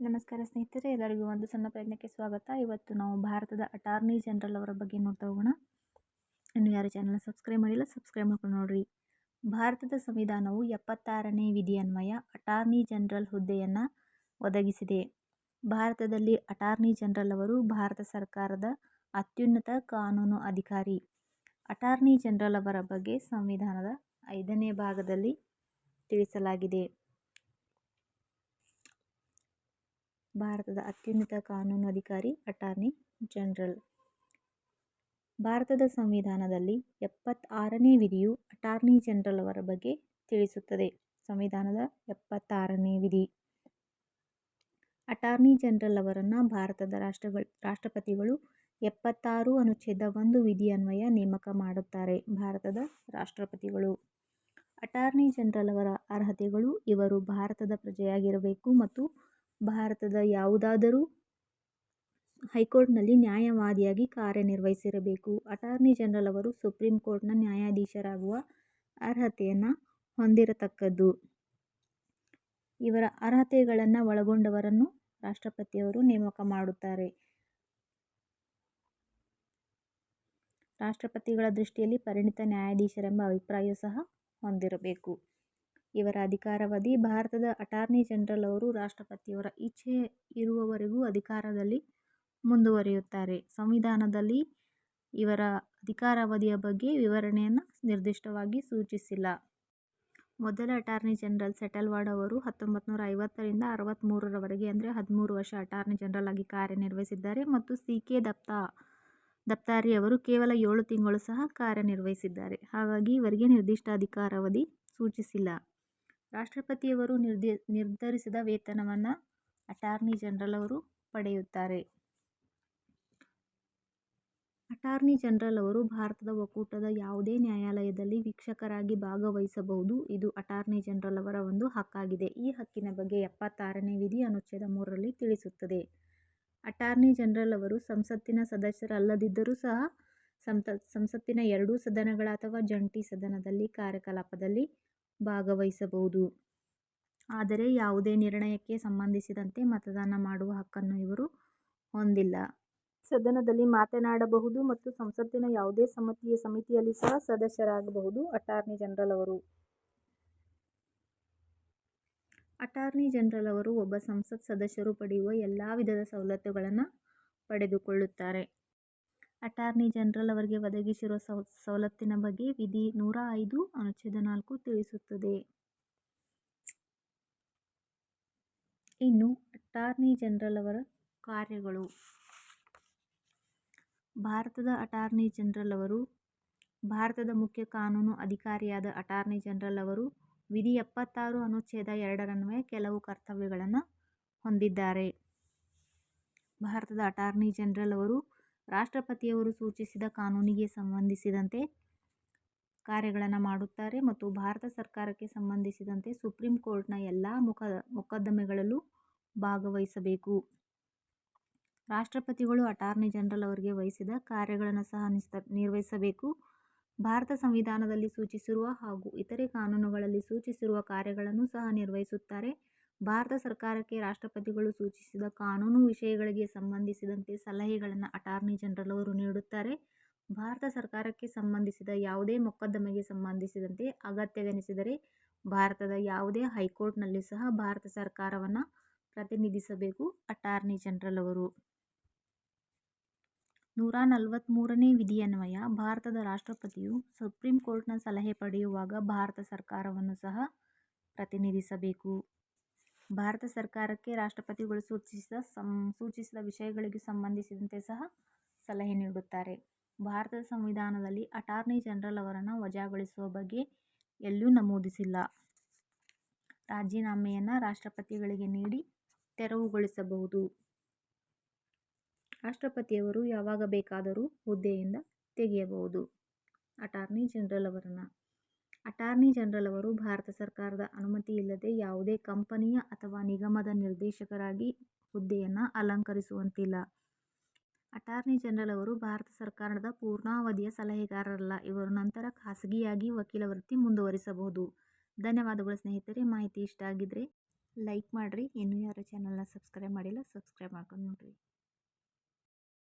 ನಮಸ್ಕಾರ ಸ್ನೇಹಿತರೆ, ಎಲ್ಲರಿಗೂ ಒಂದು ಸಣ್ಣ ಪ್ರಯತ್ನಕ್ಕೆ ಸ್ವಾಗತ. ಇವತ್ತು ನಾವು ಭಾರತದ ಅಟಾರ್ನಿ ಜನರಲ್ ಅವರ ಬಗ್ಗೆ ನೋಡ್ತಾ ಹೋಗೋಣ. ಇನ್ನು ಯಾರು ಚಾನಲ್ ಸಬ್ಸ್ಕ್ರೈಬ್ ಮಾಡಿಲ್ಲ ಸಬ್ಸ್ಕ್ರೈಬ್ ಮಾಡ್ಕೊಂಡು ನೋಡ್ರಿ. ಭಾರತದ ಸಂವಿಧಾನವು ಎಪ್ಪತ್ತಾರನೇ ವಿಧಿ ಅನ್ವಯ ಅಟಾರ್ನಿ ಜನರಲ್ ಹುದ್ದೆಯನ್ನು ಒದಗಿಸಿದೆ. ಭಾರತದಲ್ಲಿ ಅಟಾರ್ನಿ ಜನರಲ್ ಅವರು ಭಾರತ ಸರ್ಕಾರದ ಅತ್ಯುನ್ನತ ಕಾನೂನು ಅಧಿಕಾರಿ. ಅಟಾರ್ನಿ ಜನರಲ್ ಅವರ ಬಗ್ಗೆ ಸಂವಿಧಾನದ ಐದನೇ ಭಾಗದಲ್ಲಿ ತಿಳಿಸಲಾಗಿದೆ. ಭಾರತದ ಅತ್ಯುನ್ನತ ಕಾನೂನು ಅಧಿಕಾರಿ, ಅಟಾರ್ನಿ ಜನರಲ್. ಭಾರತದ ಸಂವಿಧಾನದಲ್ಲಿ ಎಪ್ಪತ್ತಾರನೇ ವಿಧಿಯು ಅಟಾರ್ನಿ ಜನರಲ್ ಅವರ ಬಗ್ಗೆ ತಿಳಿಸುತ್ತದೆ. ಸಂವಿಧಾನದ ಎಪ್ಪತ್ತಾರನೇ ವಿಧಿ. ಅಟಾರ್ನಿ ಜನರಲ್ ಅವರನ್ನು ಭಾರತದ ರಾಷ್ಟ್ರಗಳು ರಾಷ್ಟ್ರಪತಿಗಳು ಎಪ್ಪತ್ತಾರು ಅನುಚ್ಛೇದ ಒಂದು ವಿಧಿ ಅನ್ವಯ ನೇಮಕ ಮಾಡುತ್ತಾರೆ ಭಾರತದ ರಾಷ್ಟ್ರಪತಿಗಳು. ಅಟಾರ್ನಿ ಜನರಲ್ ಅವರ ಅರ್ಹತೆಗಳು ಇವರು ಭಾರತದ ಪ್ರಜೆಯಾಗಿರಬೇಕು ಮತ್ತು ಭಾರತದ ಯಾವುದಾದರೂ ಹೈಕೋರ್ಟ್ನಲ್ಲಿ ನ್ಯಾಯವಾದಿಯಾಗಿ ಕಾರ್ಯನಿರ್ವಹಿಸಿರಬೇಕು. ಅಟಾರ್ನಿ ಜನರಲ್ ಅವರು ಸುಪ್ರೀಂ ಕೋರ್ಟ್ನ ನ್ಯಾಯಾಧೀಶರಾಗುವ ಅರ್ಹತೆಯನ್ನು ಹೊಂದಿರತಕ್ಕದ್ದು. ಇವರ ಅರ್ಹತೆಗಳನ್ನು ಒಳಗೊಂಡವರನ್ನು ರಾಷ್ಟ್ರಪತಿಯವರು ನೇಮಕ ಮಾಡುತ್ತಾರೆ. ರಾಷ್ಟ್ರಪತಿಗಳ ದೃಷ್ಟಿಯಲ್ಲಿ ಪರಿಣಿತ ನ್ಯಾಯಾಧೀಶರೆಂಬ ಅಭಿಪ್ರಾಯ ಸಹ ಹೊಂದಿರಬೇಕು. ಇವರ ಅಧಿಕಾರಾವಧಿ ಭಾರತದ ಅಟಾರ್ನಿ ಜನರಲ್ ಅವರು ರಾಷ್ಟ್ರಪತಿಯವರ ಇಚ್ಛೆ ಇರುವವರೆಗೂ ಅಧಿಕಾರದಲ್ಲಿ ಮುಂದುವರಿಯುತ್ತಾರೆ. ಸಂವಿಧಾನದಲ್ಲಿ ಇವರ ಅಧಿಕಾರಾವಧಿಯ ಬಗ್ಗೆ ವಿವರಣೆಯನ್ನು ನಿರ್ದಿಷ್ಟವಾಗಿ ಸೂಚಿಸಿಲ್ಲ. ಮೊದಲ ಅಟಾರ್ನಿ ಜನರಲ್ ಸೆಟಲ್ವಾಡ್ ಅವರು ಹತ್ತೊಂಬತ್ತು ನೂರ ಐವತ್ತರಿಂದ ಅರವತ್ತ್ಮೂರರವರೆಗೆ ಅಂದರೆ ಹದಿಮೂರು ವರ್ಷ ಅಟಾರ್ನಿ ಜನರಲ್ ಆಗಿ ಕಾರ್ಯನಿರ್ವಹಿಸಿದ್ದಾರೆ ಮತ್ತು ಸಿ ಕೆ ದಪ್ತಾ ದಪ್ತಾರಿ ಅವರು ಕೇವಲ ಏಳು ತಿಂಗಳು ಸಹ ಕಾರ್ಯನಿರ್ವಹಿಸಿದ್ದಾರೆ. ಹಾಗಾಗಿ ಇವರಿಗೆ ನಿರ್ದಿಷ್ಟ ಅಧಿಕಾರಾವಧಿ ಸೂಚಿಸಿಲ್ಲ. ರಾಷ್ಟ್ರಪತಿಯವರು ನಿರ್ದಿ ನಿರ್ಧರಿಸಿದ ವೇತನವನ್ನು ಅಟಾರ್ನಿ ಜನರಲ್ ಅವರು ಪಡೆಯುತ್ತಾರೆ. ಅಟಾರ್ನಿ ಜನರಲ್ ಅವರು ಭಾರತದ ಒಕ್ಕೂಟದ ಯಾವುದೇ ನ್ಯಾಯಾಲಯದಲ್ಲಿ ವೀಕ್ಷಕರಾಗಿ ಭಾಗವಹಿಸಬಹುದು. ಇದು ಅಟಾರ್ನಿ ಜನರಲ್ ಅವರ ಒಂದು ಹಕ್ಕಾಗಿದೆ. ಈ ಹಕ್ಕಿನ ಬಗ್ಗೆ ಎಪ್ಪತ್ತಾರನೇ ವಿಧಿ ಅನುಚ್ಛೇದ ಮೂರರಲ್ಲಿ ತಿಳಿಸುತ್ತದೆ. ಅಟಾರ್ನಿ ಜನರಲ್ ಅವರು ಸಂಸತ್ತಿನ ಸದಸ್ಯರಲ್ಲದಿದ್ದರೂ ಸಹ ಸಂತ, ಸಂಸತ್ತಿನ ಎರಡೂ ಸದನಗಳ ಅಥವಾ ಜಂಟಿ ಸದನದಲ್ಲಿ ಕಾರ್ಯಕಲಾಪದಲ್ಲಿ ಭಾಗವಹಿಸಬಹುದು. ಆದರೆ ಯಾವುದೇ ನಿರ್ಣಯಕ್ಕೆ ಸಂಬಂಧಿಸಿದಂತೆ ಮತದಾನ ಮಾಡುವ ಹಕ್ಕನ್ನು ಇವರು ಹೊಂದಿಲ್ಲ. ಸದನದಲ್ಲಿ ಮಾತನಾಡಬಹುದು ಮತ್ತು ಸಂಸತ್ತಿನ ಯಾವುದೇ ಸಮಿತಿಯ ಸಮಿತಿಯಲ್ಲಿ ಸಹ ಸದಸ್ಯರಾಗಬಹುದು, ಅಟಾರ್ನಿ ಜನರಲ್ ಅವರು. ಅಟಾರ್ನಿ ಜನರಲ್ ಅವರು ಒಬ್ಬ ಸಂಸತ್ ಸದಸ್ಯರು ಪಡೆಯುವ ಎಲ್ಲ ವಿಧದ ಸವಲತ್ತುಗಳನ್ನು ಪಡೆದುಕೊಳ್ಳುತ್ತಾರೆ. ಅಟಾರ್ನಿ ಜನರಲ್ ಅವರಿಗೆ ಒದಗಿಸಿರುವ ಸವಲತ್ತಿನ ಬಗ್ಗೆ ವಿಧಿ ನೂರ ಐದು ಅನುಚ್ಛೇದ ನಾಲ್ಕು ತಿಳಿಸುತ್ತದೆ. ಇನ್ನು ಅಟಾರ್ನಿ ಜನರಲ್ ಅವರ ಕಾರ್ಯಗಳು. ಭಾರತದ ಅಟಾರ್ನಿ ಜನರಲ್ ಅವರು, ಭಾರತದ ಮುಖ್ಯ ಕಾನೂನು ಅಧಿಕಾರಿಯಾದ ಅಟಾರ್ನಿ ಜನರಲ್ ಅವರು ವಿಧಿ ಎಪ್ಪತ್ತಾರು ಅನುಚ್ಛೇದ ಎರಡರನ್ವಯ ಕೆಲವು ಕರ್ತವ್ಯಗಳನ್ನು ಹೊಂದಿದ್ದಾರೆ. ಭಾರತದ ಅಟಾರ್ನಿ ಜನರಲ್ ಅವರು ರಾಷ್ಟ್ರಪತಿಯವರು ಸೂಚಿಸಿದ ಕಾನೂನಿಗೆ ಸಂಬಂಧಿಸಿದಂತೆ ಕಾರ್ಯಗಳನ್ನು ಮಾಡುತ್ತಾರೆ ಮತ್ತು ಭಾರತ ಸರ್ಕಾರಕ್ಕೆ ಸಂಬಂಧಿಸಿದಂತೆ ಸುಪ್ರೀಂ ಕೋರ್ಟ್ನ ಎಲ್ಲ ಮುಖ, ಮೊಕದ್ದಮೆಗಳಲ್ಲೂ ಭಾಗವಹಿಸಬೇಕು. ರಾಷ್ಟ್ರಪತಿಗಳು, ಅಟಾರ್ನಿ ಜನರಲ್ ಅವರಿಗೆ ವಹಿಸಿದ ಕಾರ್ಯಗಳನ್ನು ಸಹ ನಿಸ್ತ, ನಿರ್ವಹಿಸಬೇಕು. ಭಾರತ ಸಂವಿಧಾನದಲ್ಲಿ ಸೂಚಿಸಿರುವ ಹಾಗೂ ಇತರೆ ಕಾನೂನುಗಳಲ್ಲಿ ಸೂಚಿಸಿರುವ ಕಾರ್ಯಗಳನ್ನು ಸಹ ನಿರ್ವಹಿಸುತ್ತಾರೆ. ಭಾರತ ಸರ್ಕಾರಕ್ಕೆ ರಾಷ್ಟ್ರಪತಿಗಳು ಸೂಚಿಸಿದ ಕಾನೂನು ವಿಷಯಗಳಿಗೆ ಸಂಬಂಧಿಸಿದಂತೆ ಸಲಹೆಗಳನ್ನು ಅಟಾರ್ನಿ ಜನರಲ್ ಅವರು ನೀಡುತ್ತಾರೆ. ಭಾರತ ಸರ್ಕಾರಕ್ಕೆ ಸಂಬಂಧಿಸಿದ ಯಾವುದೇ ಮೊಕದ್ದಮೆಗೆ ಸಂಬಂಧಿಸಿದಂತೆ ಅಗತ್ಯವೆನಿಸಿದರೆ ಭಾರತದ ಯಾವುದೇ ಹೈಕೋರ್ಟ್ನಲ್ಲಿ ಸಹ ಭಾರತ ಸರ್ಕಾರವನ್ನು ಪ್ರತಿನಿಧಿಸಬೇಕು, ಅಟಾರ್ನಿ ಜನರಲ್ ಅವರು. ನೂರ ನಲವತ್ತ್ಮೂರನೇ ವಿಧಿಯನ್ವಯ, ಭಾರತದ ರಾಷ್ಟ್ರಪತಿಯು ಸುಪ್ರೀಂ ಕೋರ್ಟ್ನ ಸಲಹೆ ಪಡೆಯುವಾಗ ಭಾರತ ಸರ್ಕಾರವನ್ನು ಸಹ ಪ್ರತಿನಿಧಿಸಬೇಕು. ಭಾರತ ಸರ್ಕಾರಕ್ಕೆ ರಾಷ್ಟ್ರಪತಿಗಳು ಸೂಚಿಸಿದ ಸಂ, ಸೂಚಿಸಿದ ವಿಷಯಗಳಿಗೆ ಸಂಬಂಧಿಸಿದಂತೆ ಸಹ ಸಲಹೆ ನೀಡುತ್ತಾರೆ. ಭಾರತದ ಸಂವಿಧಾನದಲ್ಲಿ ಅಟಾರ್ನಿ ಜನರಲ್ ಅವರನ್ನು ವಜಾಗೊಳಿಸುವ ಬಗ್ಗೆ ಎಲ್ಲೂ ನಮೂದಿಸಿಲ್ಲ. ರಾಜೀನಾಮೆಯನ್ನು ರಾಷ್ಟ್ರಪತಿಗಳಿಗೆ ನೀಡಿ ತೆರವುಗೊಳಿಸಬಹುದು. ರಾಷ್ಟ್ರಪತಿಯವರು ಯಾವಾಗ ಬೇಕಾದರೂ ಹುದ್ದೆಯಿಂದ ತೆಗೆಯಬಹುದು. ಅಟಾರ್ನಿ ಜನರಲ್ ಅವರನ್ನು ಅಟಾರ್ನಿ ಜನರಲ್ ಅವರು ಭಾರತ ಸರ್ಕಾರದ ಅನುಮತಿ ಇಲ್ಲದೆ ಯಾವುದೇ ಕಂಪನಿಯ ಅಥವಾ ನಿಗಮದ ನಿರ್ದೇಶಕರಾಗಿ ಹುದ್ದೆಯನ್ನು ಅಲಂಕರಿಸುವಂತಿಲ್ಲ. ಅಟಾರ್ನಿ ಜನರಲ್ ಅವರು ಭಾರತ ಸರ್ಕಾರದ ಪೂರ್ಣಾವಧಿಯ ಸಲಹೆಗಾರರಲ್ಲ, ಇವರು ನಂತರ ಖಾಸಗಿಯಾಗಿ ವಕೀಲ ವೃತ್ತಿ ಮುಂದುವರಿಸಬಹುದು. ಧನ್ಯವಾದಗಳು ಸ್ನೇಹಿತರೆ, ಮಾಹಿತಿ ಇಷ್ಟ ಆಗಿದ್ದರೆ ಲೈಕ್ ಮಾಡಿರಿ. ಇನ್ನೂ ಯಾರು ಚಾನಲ್ನ ಸಬ್ಸ್ಕ್ರೈಬ್ ಮಾಡಿಲ್ಲ ಸಬ್ಸ್ಕ್ರೈಬ್ ಮಾಡ್ಕೊಂಡು ನೋಡಿರಿ.